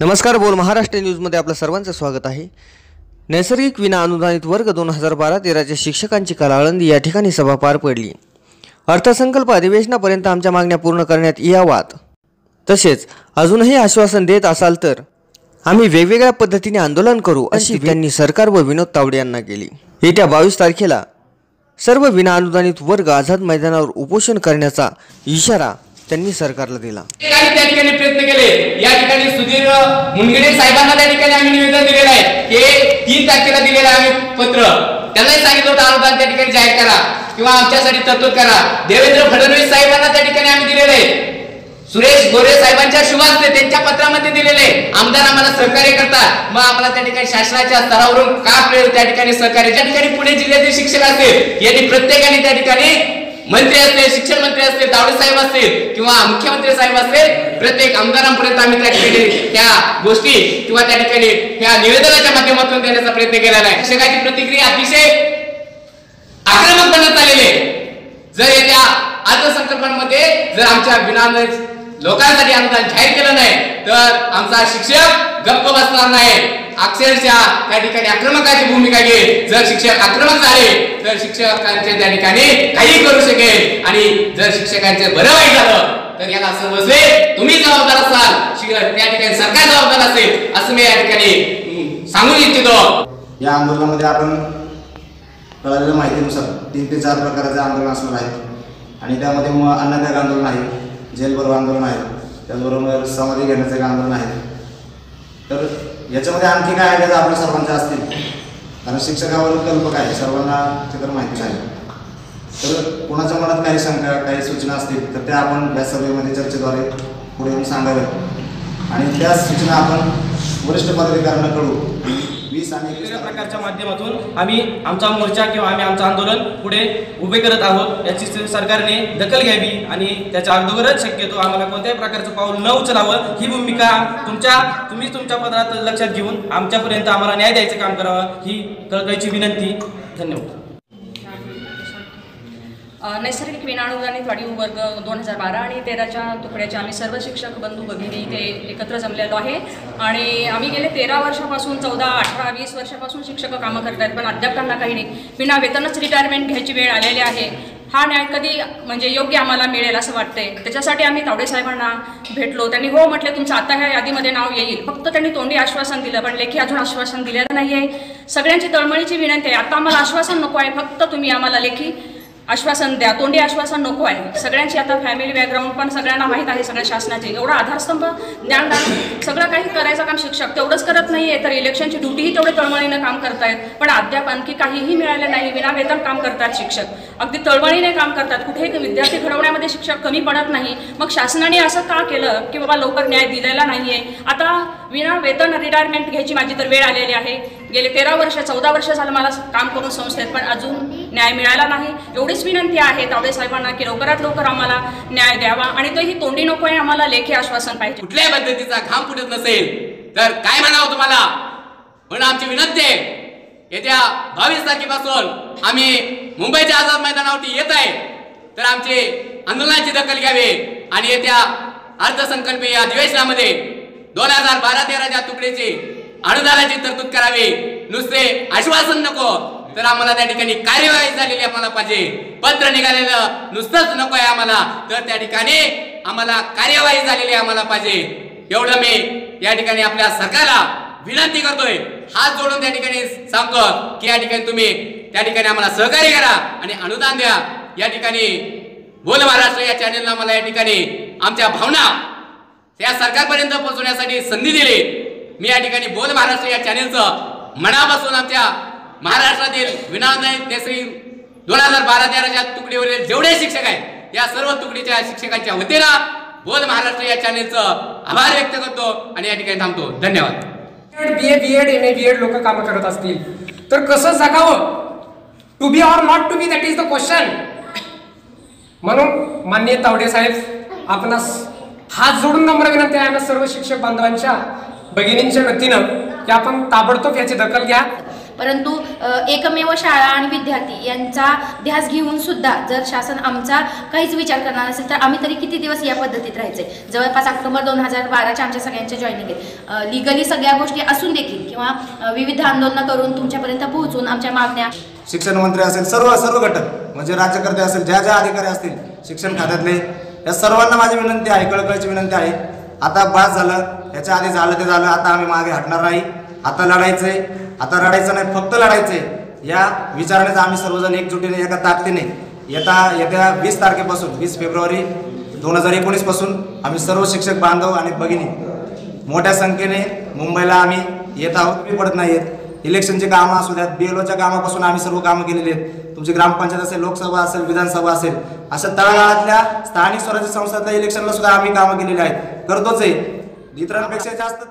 नमस्कार बोल महाराष्ट्र न्यूजमध्ये आपलं सर्वांचं स्वागत आहे. नैसर्गिक विना अनुदानित वर्ग दोन हजार बारा तेराच्या शिक्षकांची काल आळंदी या ठिकाणी सभा पार पडली. अर्थसंकल्प अधिवेशनापर्यंत आमच्या मागण्या पूर्ण करण्यात याव्यात तसेच अजूनही आश्वासन देत असाल तर आम्ही वेगवेगळ्या पद्धतीने आंदोलन करू अशी त्यांनी सरकार व विनोद तावडे यांना केली. येत्या बावीस तारखेला सर्व विना अनुदानित वर्ग आझाद मैदानावर उपोषण करण्याचा इशारा त्यांनी सरकारला दिला. त्या ठिकाणी प्रयत्न केले या ठिकाणी सुधीर मुनगिडे साहेबांना त्या ठिकाणी आम्ही निवेदन दिलेलं आहे. हे तीन तारखेला दिलेलं आहे आम्ही पत्र. त्यांनाही सांगितलं होतं अनुदान त्या ठिकाणी जाहीर करा किंवा आमच्यासाठी तरतूद करा. देवेंद्र फडणवीस साहेबांना त्या ठिकाणी आम्ही दिलेलं आहे. सुरेश गोरे साहेबांच्या शुभास्ते त्यांच्या पत्रामध्ये दिलेले आमदार आम्हाला सहकार्य करतात. मग आम्हाला त्या ठिकाणी शासनाच्या स्तरावरून का त्या ठिकाणी सहकार्य? ज्या ठिकाणी पुणे जिल्ह्यातील शिक्षक असतील यांनी प्रत्येकाने त्या ठिकाणी मंत्री असतील शिक्षण मंत्री असतील तावडे साहेब असतील किंवा मुख्यमंत्री साहेब असतील प्रत्येक आमदारांपर्यंत आम्ही त्या ठिकाणी त्या गोष्टी किंवा त्या ठिकाणी त्या निवेदनाच्या माध्यमातून देण्याचा प्रयत्न केलेला आहे शिक्षकाची प्रतिक्रिया अतिशय आक्रमक बनत आलेले जर येत्या अर्थसंकल्पामध्ये जर आमच्या विना लोकांसाठी अनुदान जाहीर केलं नाही तर आमचा शिक्षक गप्प बसणार नाही. अक्षरशः त्या ठिकाणी आक्रमकाची भूमिका घेईल. जर शिक्षक आक्रमक झाले तर शिक्षकांचे त्या ठिकाणी काही करू शकेल. आणि जर शिक्षकांचे बरं वाईट झालं तर याला समजले तुम्ही जबाबदार असाल. शिक्षक त्या ठिकाणी सरकार जबाबदार असेल असं मी या ठिकाणी सांगू इच्छितो. या आंदोलनामध्ये आपण कळलेल्या माहितीनुसार तीन ते चार प्रकारचे आंदोलन असणार आहेत. आणि त्यामध्ये मग अन्नत्याग आंदोलन आहे जेलभरो आंदोलन आहे त्याचबरोबर समाधी घेण्याचं आंदोलन आहे. तर याच्यामध्ये आणखी काय आहे आपल्या सर्वांच्या असतील? कारण शिक्षकावर कल्पक आहे? सर्वांना ते तर माहिती आहे तर कोणाच्या मनात काही शंका काही सूचना असतील तर त्या आपण या सभेमध्ये चर्चेद्वारे पुढे येऊन सांगाव्यात. आणि त्या सूचना आपण वरिष्ठ पदाधिकाऱ्यांना कळू वीस आणि वेगवेगळ्या प्रकारच्या माध्यमातून आम्ही आमचा मोर्चा किंवा आम्ही आमचं आंदोलन पुढे उभे करत आहोत. याची सरकारने दखल घ्यावी आणि त्याच्या अगोदरच शक्यतो आम्हाला कोणत्याही प्रकारचं पाऊल न उचलावं ही भूमिका तुमच्या तुम्ही तुमच्या पत्रात लक्षात घेऊन आमच्यापर्यंत आम्हाला न्याय द्यायचं काम करावं ही कळकळीची विनंती. धन्यवाद. नैसर्गिक विनानुदानित वाढीव वर्ग दोन हजार बारा आणि तेराच्या तुकड्याचे आम्ही सर्व शिक्षक बंधू भगिनी इथे एकत्र जमलेलो आहे. आणि आम्ही गेले तेरा वर्षापासून चौदा अठरा वीस वर्षापासून शिक्षक कामं करत आहेत पण अद्याप त्यांना काही नाही. विना वेतनच रिटायरमेंट घ्यायची वेळ आलेली आहे. हा न्याय कधी म्हणजे योग्य आम्हाला मिळेल असं वाटतंय. त्याच्यासाठी आम्ही तावडे साहेबांना भेटलो. त्यांनी हो म्हटले तुमचं आता ह्या यादीमध्ये नाव येईल. फक्त त्यांनी तोंडी आश्वासन दिलं पण लेखी अजून आश्वासन दिलेलं नाही आहे सगळ्यांची तळमळीची विनंती आहे. आता आम्हाला आश्वासन नको आहे. फक्त तुम्ही आम्हाला लेखी आश्वासन द्या. तोंडी आश्वासन नको आहे. सगळ्यांची आता फॅमिली बॅकग्राऊंड पण सगळ्यांना माहीत आहे सगळ्या शासनाचे. एवढा आधारस्तंभ ज्ञानदान सगळं काही करायचं काम शिक्षक तेवढंच करत नाही आहे तर इलेक्शनची ड्युटीही तेवढे तळमळीनं काम करतायत. पण अद्याप आणखी काहीही मिळालं नाही विनावेतन काम करतात शिक्षक. अगदी तळमळीने काम करतात. कुठेही विद्यार्थी घडवण्यामध्ये शिक्षक कमी पडत नाही. मग शासनाने असं का केलं की बाबा लवकर न्याय दिलेला नाही आहे आता विना वेतन रिटायरमेंट घ्यायची माझी तर वेळ आलेली आहे. गेले तेरा वर्ष चौदा वर्ष झालं मला काम करून संस्थेत पण अजून न्याय मिळाला नाही. एवढीच विनंती आहे तावडे साहेबांना की लवकरात लवकर आम्हाला न्याय द्यावा आणि तोही तोंडी नको आहे आम्हाला लेखी आश्वासन पाहिजे. कुठल्याही पद्धतीचा घाम फुटत नसेल तर काय म्हणावं तुम्हाला? म्हणून आमची विनंती आहे येत्या बावीस तारखेपासून आम्ही मुंबईच्या आझाद मैदानावरती येत आहे तर आमचे आंदोलनाची दखल घ्यावी आणि येत्या अर्थसंकल्पीय अधिवेशनामध्ये दोन हजार बारा तेराच्या तुकडीची अनुदानाची तरतूद करावी. नुसते आश्वासन नको. तर आम्हाला त्या ठिकाणी कार्यवाही झालेली आम्हाला पाहिजे. पत्र निघालेलं नुसतंच नको आहे आम्हाला. तर त्या ठिकाणी आम्हाला कार्यवाही झालेली आम्हाला पाहिजे. एवढं मी या ठिकाणी आपल्या सरकारला विनंती करतोय. हात जोडून त्या ठिकाणी सांगतो की या ठिकाणी तुम्ही त्या ठिकाणी आम्हाला सहकार्य करा आणि अनुदान द्या. या ठिकाणी बोल महाराष्ट्र या चॅनेलला मला या ठिकाणी आमच्या भावना त्या सरकारपर्यंत पोहोचवण्यासाठी संधी दिली. मी या ठिकाणी बोल महाराष्ट्र या चॅनेलचं मनापासून आमच्या महाराष्ट्रातील विनायक नेसरी दोन हजार बारा तेराच्या तुकडीवरील जेवढे शिक्षक आहेत या सर्व तुकडीच्या शिक्षकांच्या वतीनं बोल महाराष्ट्र या चॅनेलचं आभार व्यक्त करतो आणि या ठिकाणी थांबतो. धन्यवाद. B A B Ed M A B Ed लोक कामं करत असतील. तर कसं जगावं to be or not to be that is the question म्हणून माननीय तावडे साहेब आपणास हात जोडून नम्र विनंती आहे सर्व शिक्षक बांधवांच्या भगिनींच्या वतीनं की आपण ताबडतोब याची दखल घ्या. परंतु एकमेव शाळा आणि विद्यार्थी यांचा ध्यास घेऊन सुद्धा जर शासन आमचा काहीच विचार करणार नसेल तर आम्ही तरी किती दिवस या पद्धतीत राहायचे? जवळपास ऑक्टोबर दोन हजार बाराच्या आमच्या सगळ्यांच्या जॉईनिंग आहेत. लिगली सगळ्या गोष्टी असून देखील किंवा विविध आंदोलनं करून तुमच्यापर्यंत पोहोचून आमच्या मागण्या शिक्षण मंत्री असेल सर्व सर्व घटक म्हणजे राज्यकर्ते असेल ज्या ज्या अधिकारी असतील शिक्षण खात्यातले या सर्वांना माझी विनंती आहे कळकळची विनंती आहे. आता बास झालं याच्या आधी झालं ते झालं आता आम्ही मागे हटणार नाही. आता लढायचंय आता लढायचं नाही फक्त लढायचंय. या विचारानेच आम्ही सर्वजण एकजुटीने एका ताकदीने येता येत्या वीस तारखेपासून वीस फेब्रुवारी दोन हजार एकोणीसपासून आम्ही सर्व शिक्षक बांधव आणि भगिनी मोठ्या संख्येने मुंबईला आम्ही येत आहोत. मी पडत नाही येत. इलेक्शनचे कामं असू द्यात बी एल कामापासून आम्ही सर्व कामं केलेली आहेत. तुमची ग्रामपंचायत असेल लोकसभा असेल विधानसभा असेल अशा तळागाळातल्या स्थानिक स्वराज्य संस्थातल्या इलेक्शनला सुद्धा आम्ही कामं केलेली आहेत. करतोच आहे. इतरांपेक्षा जास्त